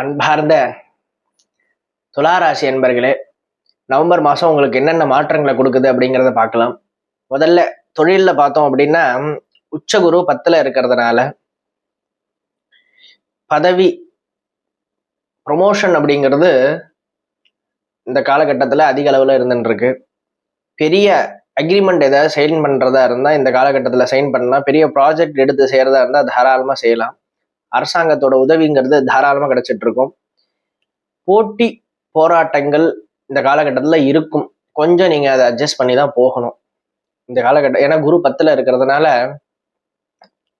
அன்பார்ந்த துளாராசி என்பர்களே நவம்பர் மாதம் உங்களுக்கு என்னென்ன மாற்றங்களை கொடுக்குது அப்படிங்கிறத பார்க்கலாம். முதல்ல தொழிலில் பார்த்தோம் அப்படின்னா உச்சகுரு பத்தில் இருக்கிறதுனால பதவி ப்ரொமோஷன் அப்படிங்கிறது இந்த காலகட்டத்தில் அதிக அளவில் இருந்துட்டு பெரிய அக்ரிமெண்ட் ஏதாவது சைன் பண்ணுறதா இருந்தால் இந்த காலகட்டத்தில் சைன் பண்ணலாம். பெரிய ப்ராஜெக்ட் எடுத்து செய்கிறதா இருந்தால் தாராளமாக செய்யலாம். அரசாங்கத்தோட உதவிங்கிறது தாராளமாக கிடைச்சிட்டு இருக்கும் போட்டி போராட்டங்கள் இந்த காலகட்டத்தில் இருக்கும். கொஞ்சம் நீங்கள் அதை அட்ஜஸ்ட் பண்ணி தான் போகணும். இந்த காலகட்டம் ஏன்னா குரு பத்தில் இருக்கிறதுனால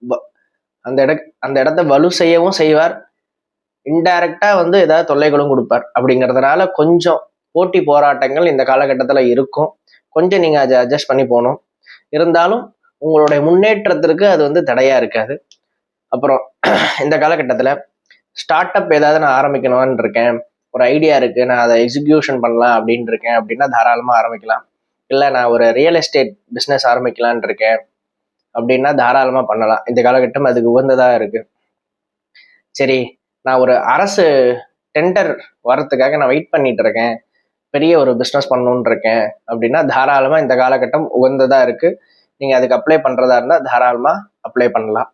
வ- அந்த இட அந்த இடத்த வலு செய்யவும் செய்வார். இன்டைரக்டா வந்து ஏதாவது தொல்லைகளும் கொடுப்பார். அப்படிங்கிறதுனால கொஞ்சம் போட்டி போராட்டங்கள் இந்த காலகட்டத்தில் இருக்கும். கொஞ்சம் நீங்கள் அதை அட்ஜஸ்ட் பண்ணி போகணும். இருந்தாலும் உங்களுடைய முன்னேற்றத்திற்கு அது வந்து தடையாக இருக்காது. அப்புறம் இந்த காலகட்டத்தில் ஸ்டார்ட் அப் ஏதாவது நான் ஆரம்பிக்கணும்னு இருக்கேன். ஒரு ஐடியா இருக்குது நான் அதை எக்ஸிக்யூஷன் பண்ணலாம் அப்படின்னு இருக்கேன். அப்படின்னா தாராளமாக ஆரம்பிக்கலாம். இல்லை நான் ஒரு ரியல் எஸ்டேட் பிஸ்னஸ் ஆரம்பிக்கலான்னு இருக்கேன். அப்படின்னா தாராளமாக பண்ணலாம். இந்த காலகட்டம் அதுக்கு உகந்ததாக இருக்குது சரி நான் ஒரு அரசு டெண்டர் வரத்துக்காக நான் வெயிட் பண்ணிட்டு இருக்கேன். பெரிய ஒரு பிஸ்னஸ் பண்ணணுன் இருக்கேன். அப்படின்னா தாராளமாக இந்த காலகட்டம் உகந்ததாக இருக்குது நீங்கள் அதுக்கு அப்ளை பண்ணுறதா இருந்தால் தாராளமாக அப்ளை பண்ணலாம்.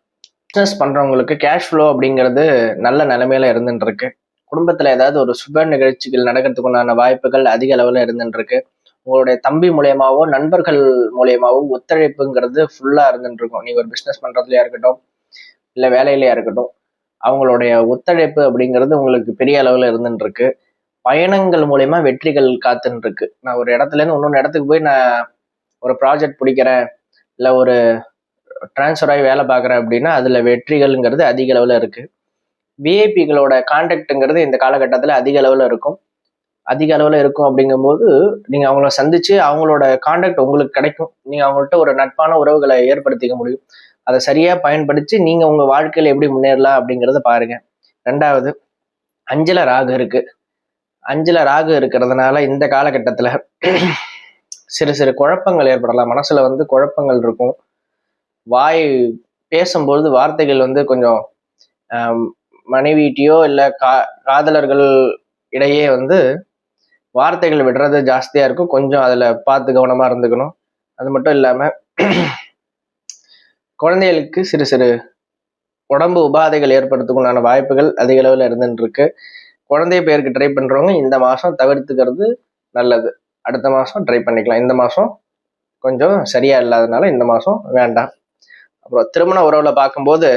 பிஸ்னஸ் பண்ணுறவங்களுக்கு கேஷ் ஃப்ளோ அப்படிங்கிறது நல்ல நிலைமையில இருந்துருக்கு குடும்பத்தில் ஏதாவது ஒரு சுப நிகழ்ச்சிகள் நடக்கிறதுக்கு உண்டான வாய்ப்புகள் அதிக அளவில் இருந்துருக்கு உங்களுடைய தம்பி மூலியமாவோ நண்பர்கள் மூலியமாவோ ஒத்துழைப்புங்கிறது ஃபுல்லாக இருந்துட்டுருக்கும். நீங்கள் ஒரு பிஸ்னஸ் பண்ணுறதுலையா இருக்கட்டும் இல்லை வேலையிலையா இருக்கட்டும் அவங்களுடைய ஒத்துழைப்பு அப்படிங்கிறது உங்களுக்கு பெரிய அளவில் இருந்துட்டு பயணங்கள் மூலயமா வெற்றிகள் காத்துன்னு இருக்கு நான் ஒரு இடத்துல இருந்து இன்னொன்று இடத்துக்கு போய் நான் ஒரு ப்ராஜெக்ட் பிடிக்கிறேன் இல்லை ஒரு ட்ரான்ஸ்ஃபர் ஆகி வேலை பார்க்குறேன் அப்படின்னா அதில் வெற்றிகள்ங்கிறது அதிக அளவில் இருக்குது விஐபிகளோட கான்டாக்டுங்கிறது இந்த காலகட்டத்தில் அதிக அளவில் இருக்கும். அதிக அளவில் இருக்கும் அப்படிங்கும்போது நீங்கள் அவங்கள சந்திச்சு அவங்களோட கான்டாக்ட் உங்களுக்கு கிடைக்கும். நீங்கள் அவங்கள்ட்ட ஒரு நட்பான உறவுகளை ஏற்படுத்திக்க முடியும். அதை சரியாக பயன்படுத்தி நீங்கள் உங்கள் வாழ்க்கையில் எப்படி முன்னேறலாம் அப்படிங்கிறத பாருங்க. ரெண்டாவது அஞ்சல ராகு இருக்குது அஞ்சல ராகு இருக்கிறதுனால இந்த காலகட்டத்தில் சிறு சிறு குழப்பங்கள் ஏற்படலாம். மனசில் வந்து குழப்பங்கள் இருக்கும். வாய் பேசும்பொழுது வார்த்தைகள் வந்து கொஞ்சம் மனைவிட்டியோ இல்லை கா காதலர்கள் இடையே வந்து வார்த்தைகள் விடுறது ஜாஸ்தியாக இருக்கும். கொஞ்சம் அதில் பார்த்து கவனமாக இருந்துக்கணும். அது மட்டும் இல்லாமல் குழந்தைகளுக்கு சிறு சிறு உடம்பு உபாதைகள் ஏற்படுறதுக்குண்டான வாய்ப்புகள் அதிக அளவில் இருந்துட்டு இருக்கு குழந்தை பேருக்கு ட்ரை பண்ணுறவங்க இந்த மாதம் தவிர்த்துக்கிறது நல்லது. அடுத்த மாதம் ட்ரை பண்ணிக்கலாம். இந்த மாதம் கொஞ்சம் சரியாக இல்லாதனால இந்த மாதம் வேண்டாம். அப்புறம் திருமண உறவுல பார்க்கும்போது